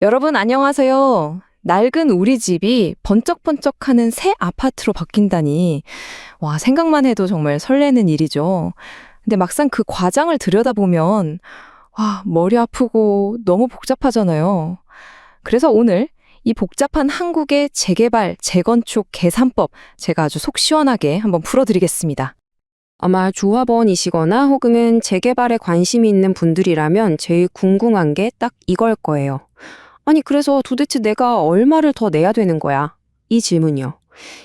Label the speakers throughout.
Speaker 1: 여러분 안녕하세요. 낡은 우리 집이 번쩍번쩍하는 새 아파트로 바뀐다니. 와, 생각만 해도 정말 설레는 일이죠. 근데 막상 그 과정을 들여다보면, 와, 머리 아프고 너무 복잡하잖아요. 그래서 오늘 이 복잡한 한국의 재개발, 재건축, 계산법 제가 아주 속 시원하게 한번 풀어드리겠습니다.
Speaker 2: 아마 조합원이시거나 혹은 재개발에 관심이 있는 분들이라면 제일 궁금한 게 딱 이걸 거예요. 아니, 그래서 도대체 내가 얼마를 더 내야 되는 거야? 이 질문이요.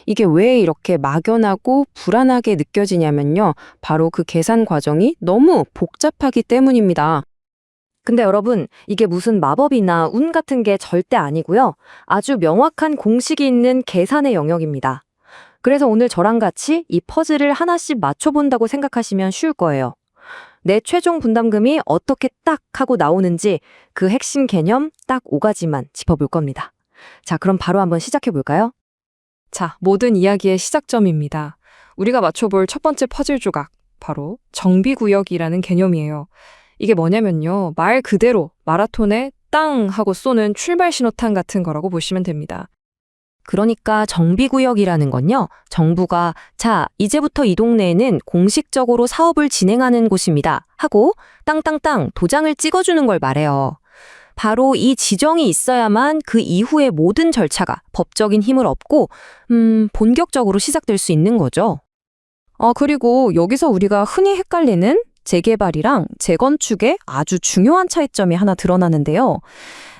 Speaker 2: 이게 왜 이렇게 막연하고 불안하게 느껴지냐면요. 바로 그 계산 과정이 너무 복잡하기 때문입니다.
Speaker 3: 근데 여러분, 이게 무슨 마법이나 운 같은 게 절대 아니고요. 아주 명확한 공식이 있는 계산의 영역입니다. 그래서 오늘 저랑 같이 이 퍼즐을 하나씩 맞춰본다고 생각하시면 쉬울 거예요. 내 최종 분담금이 어떻게 딱 하고 나오는지 그 핵심 개념 딱 5가지만 짚어볼 겁니다. 자, 그럼 바로 한번 시작해 볼까요?
Speaker 1: 자, 모든 이야기의 시작점입니다. 우리가 맞춰볼 첫 번째 퍼즐 조각, 바로 정비구역이라는 개념이에요. 이게 뭐냐면요. 말 그대로 마라톤에 땅 하고 쏘는 출발 신호탄 같은 거라고 보시면 됩니다.
Speaker 3: 그러니까 정비구역이라는 건요, 정부가 자, 이제부터 이 동네에는 공식적으로 사업을 진행하는 곳입니다. 하고 땅땅땅 도장을 찍어주는 걸 말해요. 바로 이 지정이 있어야만 그 이후의 모든 절차가 법적인 힘을 얻고, 음, 본격적으로 시작될 수 있는 거죠.
Speaker 1: 어, 그리고 여기서 우리가 흔히 헷갈리는 재개발이랑 재건축의 아주 중요한 차이점이 하나 드러나는데요.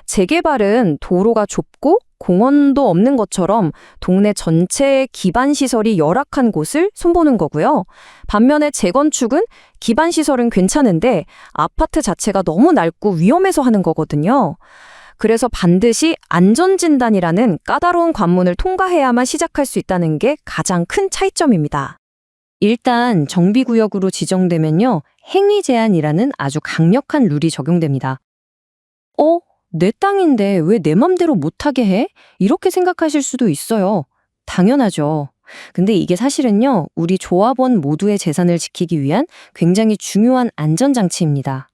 Speaker 1: 재개발은 도로가 좁고 공원도 없는 것처럼 동네 전체의 기반 시설이 열악한 곳을 손보는 거고요. 반면에 재건축은 기반 시설은 괜찮은데 아파트 자체가 너무 낡고 위험해서 하는 거거든요. 그래서 반드시 안전진단이라는 까다로운 관문을 통과해야만 시작할 수 있다는 게 가장 큰 차이점입니다.
Speaker 3: 일단 정비구역으로 지정되면요, 행위 제한이라는 아주 강력한 룰이 적용됩니다. 어? 내 땅인데 왜 내 맘대로 못하게 해? 이렇게 생각하실 수도 있어요. 당연하죠. 근데 이게 사실은요, 우리 조합원 모두의 재산을 지키기 위한 굉장히 중요한 안전장치입니다.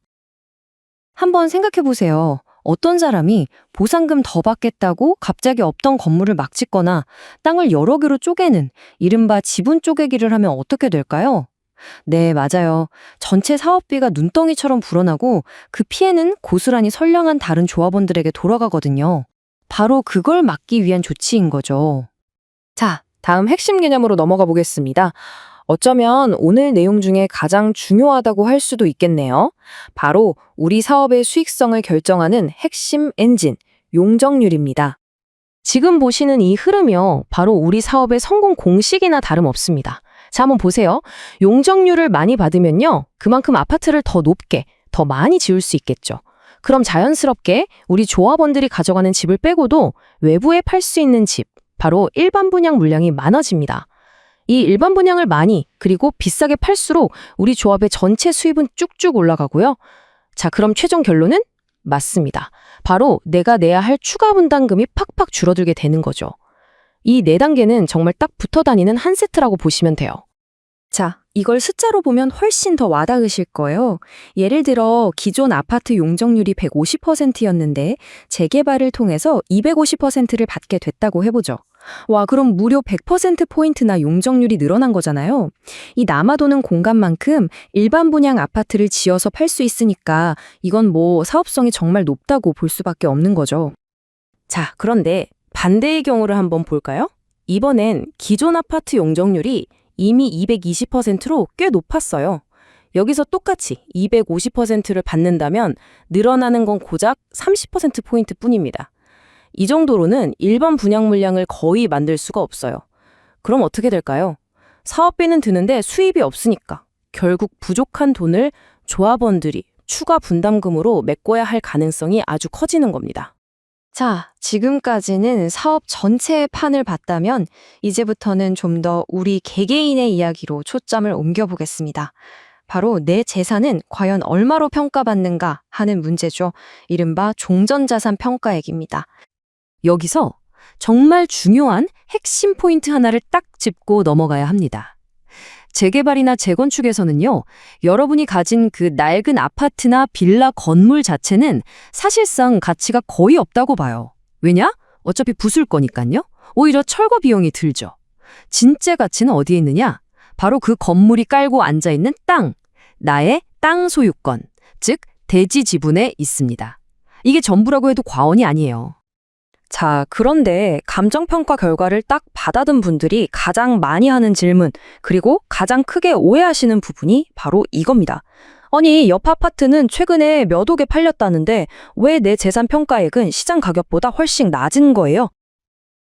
Speaker 3: 한번 생각해 보세요. 어떤 사람이 보상금 더 받겠다고 갑자기 없던 건물을 막 짓거나 땅을 여러 개로 쪼개는 이른바 지분 쪼개기를 하면 어떻게 될까요? 네, 맞아요. 전체 사업비가 눈덩이처럼 불어나고 그 피해는 고스란히 선량한 다른 조합원들에게 돌아가거든요. 바로 그걸 막기 위한 조치인 거죠.
Speaker 2: 자, 다음 핵심 개념으로 넘어가 보겠습니다. 어쩌면 오늘 내용 중에 가장 중요하다고 할 수도 있겠네요. 바로 우리 사업의 수익성을 결정하는 핵심 엔진, 용적률입니다. 지금 보시는 이 흐름이요. 바로 우리 사업의 성공 공식이나 다름없습니다. 자, 한번 보세요. 용적률을 많이 받으면요. 그만큼 아파트를 더 높게, 더 많이 지을 수 있겠죠. 그럼 자연스럽게 우리 조합원들이 가져가는 집을 빼고도 외부에 팔 수 있는 집, 바로 일반 분양 물량이 많아집니다. 이 일반 분양을 많이 그리고 비싸게 팔수록 우리 조합의 전체 수입은 쭉쭉 올라가고요. 자, 그럼 최종 결론은 맞습니다. 바로 내가 내야 할 추가 분담금이 팍팍 줄어들게 되는 거죠. 이 네 단계는 정말 딱 붙어 다니는 한 세트라고 보시면 돼요.
Speaker 1: 자, 이걸 숫자로 보면 훨씬 더 와닿으실 거예요. 예를 들어 기존 아파트 용적률이 150%였는데 재개발을 통해서 250%를 받게 됐다고 해보죠. 와, 그럼 무려 100%포인트나 용적률이 늘어난 거잖아요. 이 남아도는 공간만큼 일반 분양 아파트를 지어서 팔 수 있으니까 이건 뭐 사업성이 정말 높다고 볼 수밖에 없는 거죠.
Speaker 2: 자, 그런데 반대의 경우를 한번 볼까요? 이번엔 기존 아파트 용적률이 이미 220%로 꽤 높았어요. 여기서 똑같이 250%를 받는다면 늘어나는 건 고작 30%포인트 뿐입니다. 이 정도로는 일반 분양 물량을 거의 만들 수가 없어요. 그럼 어떻게 될까요? 사업비는 드는데 수입이 없으니까 결국 부족한 돈을 조합원들이 추가 분담금으로 메꿔야 할 가능성이 아주 커지는 겁니다.
Speaker 1: 자, 지금까지는 사업 전체의 판을 봤다면 이제부터는 좀 더 우리 개개인의 이야기로 초점을 옮겨보겠습니다. 바로 내 재산은 과연 얼마로 평가받는가 하는 문제죠. 이른바 종전자산 평가액입니다.
Speaker 3: 여기서 정말 중요한 핵심 포인트 하나를 딱 짚고 넘어가야 합니다.
Speaker 1: 재개발이나 재건축에서는요, 여러분이 가진 그 낡은 아파트나 빌라 건물 자체는 사실상 가치가 거의 없다고 봐요. 왜냐? 어차피 부술 거니까요. 오히려 철거 비용이 들죠. 진짜 가치는 어디에 있느냐? 바로 그 건물이 깔고 앉아 있는 땅, 나의 땅 소유권, 즉 대지 지분에 있습니다. 이게 전부라고 해도 과언이 아니에요.
Speaker 2: 자, 그런데 감정평가 결과를 딱 받아든 분들이 가장 많이 하는 질문, 그리고 가장 크게 오해하시는 부분이 바로 이겁니다. 아니, 옆 아파트는 최근에 몇 억에 팔렸다는데 왜 내 재산 평가액은 시장 가격보다 훨씬 낮은 거예요?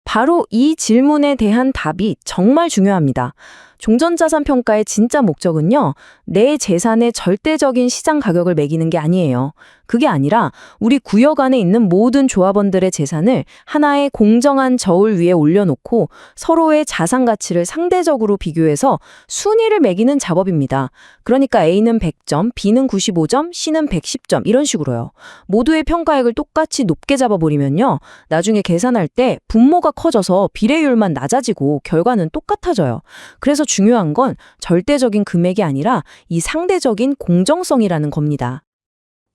Speaker 2: 바로 이 질문에 대한 답이 정말 중요합니다. 종전자산 평가의 진짜 목적은요, 내 재산의 절대적인 시장 가격을 매기는 게 아니에요. 그게 아니라 우리 구역 안에 있는 모든 조합원들의 재산을 하나의 공정한 저울 위에 올려놓고 서로의 자산 가치를 상대적으로 비교해서 순위를 매기는 작업입니다. 그러니까 A는 100점, B는 95점, C는 110점 이런 식으로요. 모두의 평가액을 똑같이 높게 잡아버리면요. 나중에 계산할 때 분모가 커져서 비례율만 낮아지고 결과는 똑같아져요. 그래서 중요한 건 절대적인 금액이 아니라 이 상대적인 공정성이라는 겁니다.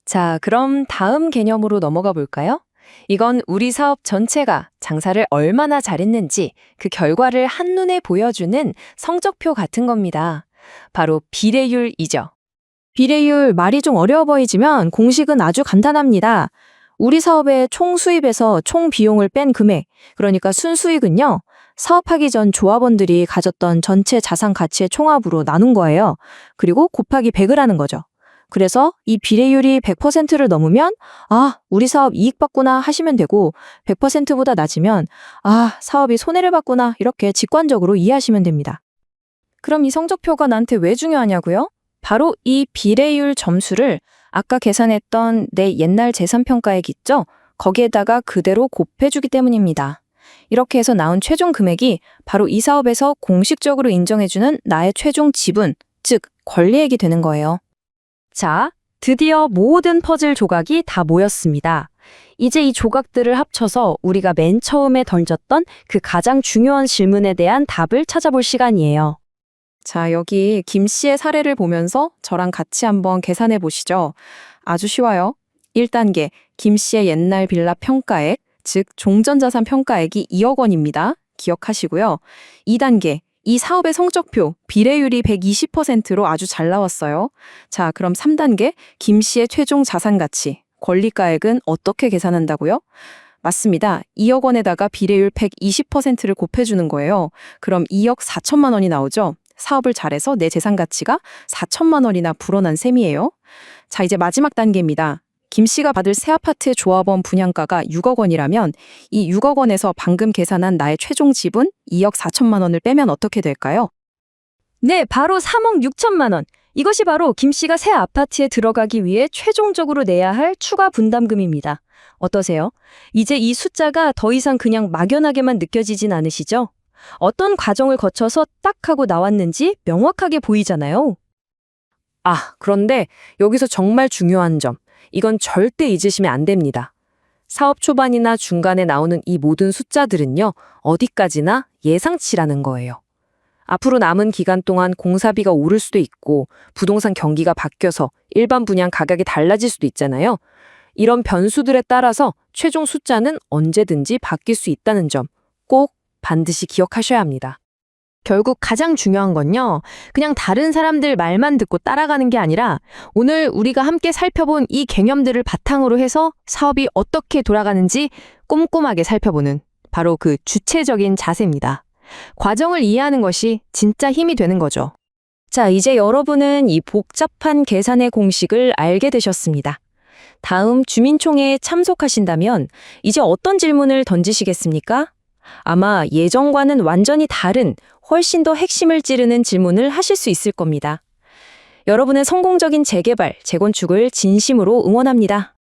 Speaker 2: 자, 그럼 다음 개념으로 넘어가 볼까요? 이건 우리 사업 전체가 장사를 얼마나 잘했는지 그 결과를 한눈에 보여주는 성적표 같은 겁니다. 바로 비례율이죠. 비례율 말이 좀 어려워 보이지만 공식은 아주 간단합니다. 우리 사업의 총 수입에서 총 비용을 뺀 금액, 그러니까 순수익은요, 사업하기 전 조합원들이 가졌던 전체 자산 가치의 총합으로 나눈 거예요. 그리고 곱하기 100을 하는 거죠. 그래서 이 비례율이 100%를 넘으면 아, 우리 사업 이익 봤구나 하시면 되고 100%보다 낮으면 아, 사업이 손해를 봤구나 이렇게 직관적으로 이해하시면 됩니다. 그럼 이 성적표가 나한테 왜 중요하냐고요? 바로 이 비례율 점수를 아까 계산했던 내 옛날 재산 평가액 있죠? 거기에다가 그대로 곱해주기 때문입니다. 이렇게 해서 나온 최종 금액이 바로 이 사업에서 공식적으로 인정해주는 나의 최종 지분, 즉 권리액이 되는 거예요.
Speaker 1: 자, 드디어 모든 퍼즐 조각이 다 모였습니다. 이제 이 조각들을 합쳐서 우리가 맨 처음에 던졌던 그 가장 중요한 질문에 대한 답을 찾아볼 시간이에요.
Speaker 2: 자, 여기 김 씨의 사례를 보면서 저랑 같이 한번 계산해 보시죠. 아주 쉬워요. 1단계, 김 씨의 옛날 빌라 평가액, 즉 종전자산 평가액이 2억 원입니다. 기억하시고요. 2단계, 이 사업의 성적표, 비례율이 120%로 아주 잘 나왔어요. 자, 그럼 3단계, 김 씨의 최종 자산 가치, 권리가액은 어떻게 계산한다고요? 맞습니다. 2억 원에다가 비례율 120%를 곱해주는 거예요. 그럼 2억 4천만 원이 나오죠? 사업을 잘해서 내 재산 가치가 4천만 원이나 불어난 셈이에요. 자, 이제 마지막 단계입니다. 김 씨가 받을 새 아파트의 조합원 분양가가 6억 원이라면 이 6억 원에서 방금 계산한 나의 최종 지분 2억 4천만 원을 빼면 어떻게 될까요?
Speaker 1: 네, 바로 3억 6천만 원. 이것이 바로 김 씨가 새 아파트에 들어가기 위해 최종적으로 내야 할 추가 분담금입니다. 어떠세요? 이제 이 숫자가 더 이상 그냥 막연하게만 느껴지진 않으시죠? 어떤 과정을 거쳐서 딱 하고 나왔는지 명확하게 보이잖아요.
Speaker 2: 아, 그런데 여기서 정말 중요한 점. 이건 절대 잊으시면 안 됩니다. 사업 초반이나 중간에 나오는 이 모든 숫자들은요, 어디까지나 예상치라는 거예요. 앞으로 남은 기간 동안 공사비가 오를 수도 있고, 부동산 경기가 바뀌어서 일반 분양 가격이 달라질 수도 있잖아요. 이런 변수들에 따라서 최종 숫자는 언제든지 바뀔 수 있다는 점 꼭 반드시 기억하셔야 합니다.
Speaker 3: 결국 가장 중요한 건요. 그냥 다른 사람들 말만 듣고 따라가는 게 아니라 오늘 우리가 함께 살펴본 이 개념들을 바탕으로 해서 사업이 어떻게 돌아가는지 꼼꼼하게 살펴보는 바로 그 주체적인 자세입니다. 과정을 이해하는 것이 진짜 힘이 되는 거죠.
Speaker 1: 자, 이제 여러분은 이 복잡한 계산의 공식을 알게 되셨습니다. 다음 주민총회에 참석하신다면 이제 어떤 질문을 던지시겠습니까? 아마 예전과는 완전히 다른 훨씬 더 핵심을 찌르는 질문을 하실 수 있을 겁니다. 여러분의 성공적인 재개발, 재건축을 진심으로 응원합니다.